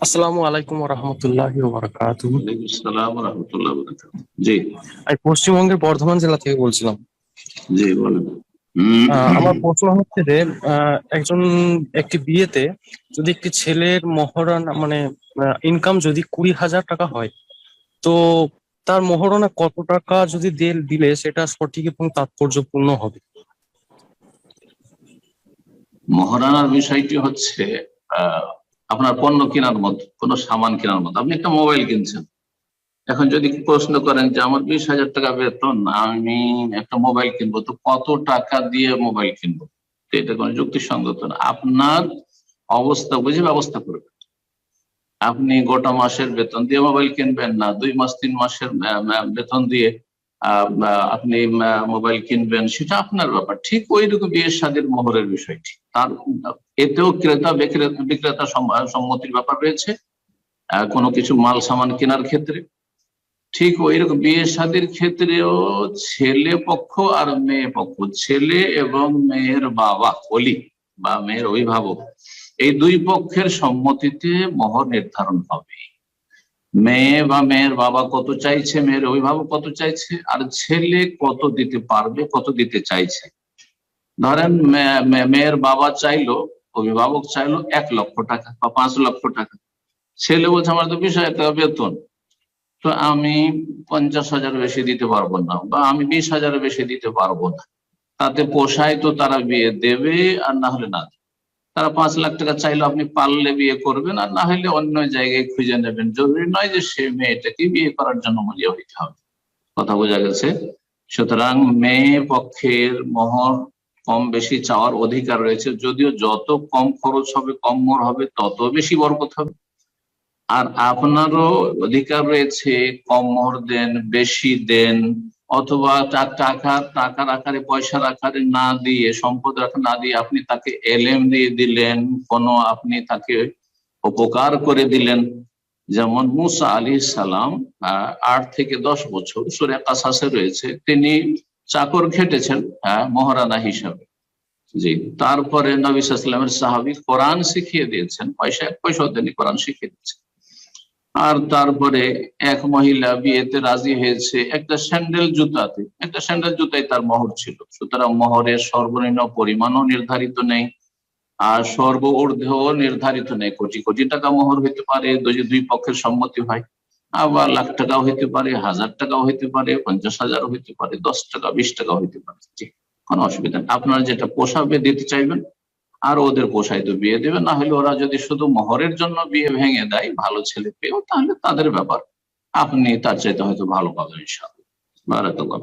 আসসালামু আলাইকুম রহমতুল্লাহ জি। আমি পশ্চিমবঙ্গের বর্ধমান জেলা থেকে বলছিলাম। জি বলেন। আমার প্রশ্ন হচ্ছে যে একজন একটি বিয়েতে যদি একটি ছেলের মহরানা মানে ইনকাম যদি কুড়ি হাজার টাকা হয় তো তার মহরণা কত টাকা যদি দিলে সেটা সঠিক এবং তাৎপর্যপূর্ণ হবে? মহারানার বিষয়টি হচ্ছে আহ, আপনার পণ্য কেনার মতো, কোনো সামান কেনার মতো। আপনি একটা মোবাইল কিনছেন। এখন যদি প্রশ্ন করেন যে আমার বিশ হাজার টাকা বেতন, আমি একটা মোবাইল কিনবো, তো কত টাকা দিয়ে মোবাইল কিনবো? এটা কোনো যুক্তিসঙ্গত না। আপনার অবস্থা, বুঝে ব্যবস্থা করবেন। আপনি গোটা মাসের বেতন দিয়ে মোবাইল কিনবেন না, দুই মাস, তিন মাসের বেতন দিয়ে আপনি মোবাইল কিনবেন, সেটা আপনার ব্যাপার। ঠিক ওই রকম বিয়ের স্বাদের মোহরের বিষয়টি। তার, এতেও ক্রেতা, বিক্রেতা বিক্রেতা সম- সম্মতির ব্যাপার রয়েছে। কোনো কিছু মাল, সামান কেনার ক্ষেত্রে। ঠিক ওই রকম বিয়ে শাদীর ক্ষেত্রেও ছেলে পক্ষ আর মেয়ে পক্ষ, ছেলে এবং মেয়ের বাবা অলি বা মেয়ের অভিভাবক, এই দুই পক্ষের সম্মতিতে মোহর নির্ধারণ হবে। মেয়ে বা মেয়ের বাবা কত চাইছে, মেয়ের অভিভাবক কত চাইছে, আর ছেলে কত দিতে পারবে, কত দিতে চাইছে? ধরেন মেয়ের বাবা চাইলো, অভিভাবক চাইলো এক লক্ষ টাকা বা পাঁচ লক্ষ টাকা। ছেলে বলছে, আমার তো বিশ হাজার টাকা বেতন। তো আমি পঞ্চাশ হাজার বেশি দিতে পারব না বা আমি বিশ হাজার বেশি দিতে পারব না। তাতে পোষায় তো তারা বিয়ে দেবে আর না হলে না দেবে। তারা পাঁচ লাখ টাকা চাইলে আপনি পারলে বিয়ে করবেন, আর না হলে অন্য জায়গায় খুঁজে নেবেন। জরুরি নয় যে সে মেয়েটাকে বিয়ে করার জন্য মরিয়া হইতে হবে। কথা বোঝা গেছে? সুতরাং মেয়ে পক্ষের মহর কম বেশি চাওয়ার অধিকার রয়েছে। যদিও যত কম খরচ হবে, কম মোহর হবে, তত বেশি বরকত হবে। আর আপনারও অধিকার রয়েছে, কম মোহর দেন, বেশি দেন অথবা টা- টাকা টাকার আকারে পয়সার আকারে না দিয়ে সম্পদ আকারে না দিয়ে আপনি তাকে এলএম দিয়ে দিলেন কোনো আপনি তাকে উপকার করে দিলেন। যেমন মুসা আলী সালাম আট থেকে দশ বছর সুরে কাসাসে রয়েছে। তিনি চাকর খেটেছেন হ্যাঁ, মহারানা হিসাবে। জি তারপরে নবী সাহাবি কোরআন শিখিয়ে দিয়েছেন পয়সা এক পয়সা দেননি কোরআন শিখিয়ে দিয়েছেন। আর তারপরে এক মহিলা বিয়েতে রাজি হয়েছে একটা স্যান্ডেল জুতাতে। একটা স্যান্ডেল জুতাই তার মহর ছিল। সুতরাং মহরের সর্বনিম্ন পরিমাণও নির্ধারিত নেই আর সর্ব ঊর্ধ্বেও নির্ধারিত নেই। কোটি কোটি টাকা মোহর হইতে পারে যদি দুই পক্ষের সম্মতি হয়। আবার লাখ টাকাও হইতে পারে, হাজার টাকাও হইতে পারে, পঞ্চাশ হাজারও হইতে পারে, দশ টাকা, বিশ টাকাও হইতে পারে। কোনো অসুবিধা নেই। আপনারা যেটা পোষাবে দিতে চাইবেন আর ওদের পোষায় তো বিয়ে দেবে, না হলে ওরা যদি শুধু মহরের জন্য বিয়ে ভেঙে দেয়, ভালো ছেলে পেয়েও, তাহলে তাদের ব্যাপার আপনি তার চাইতে হয়তো ভালো পাবেন, ইনশাআল্লাহ বারাকাল্লাহ।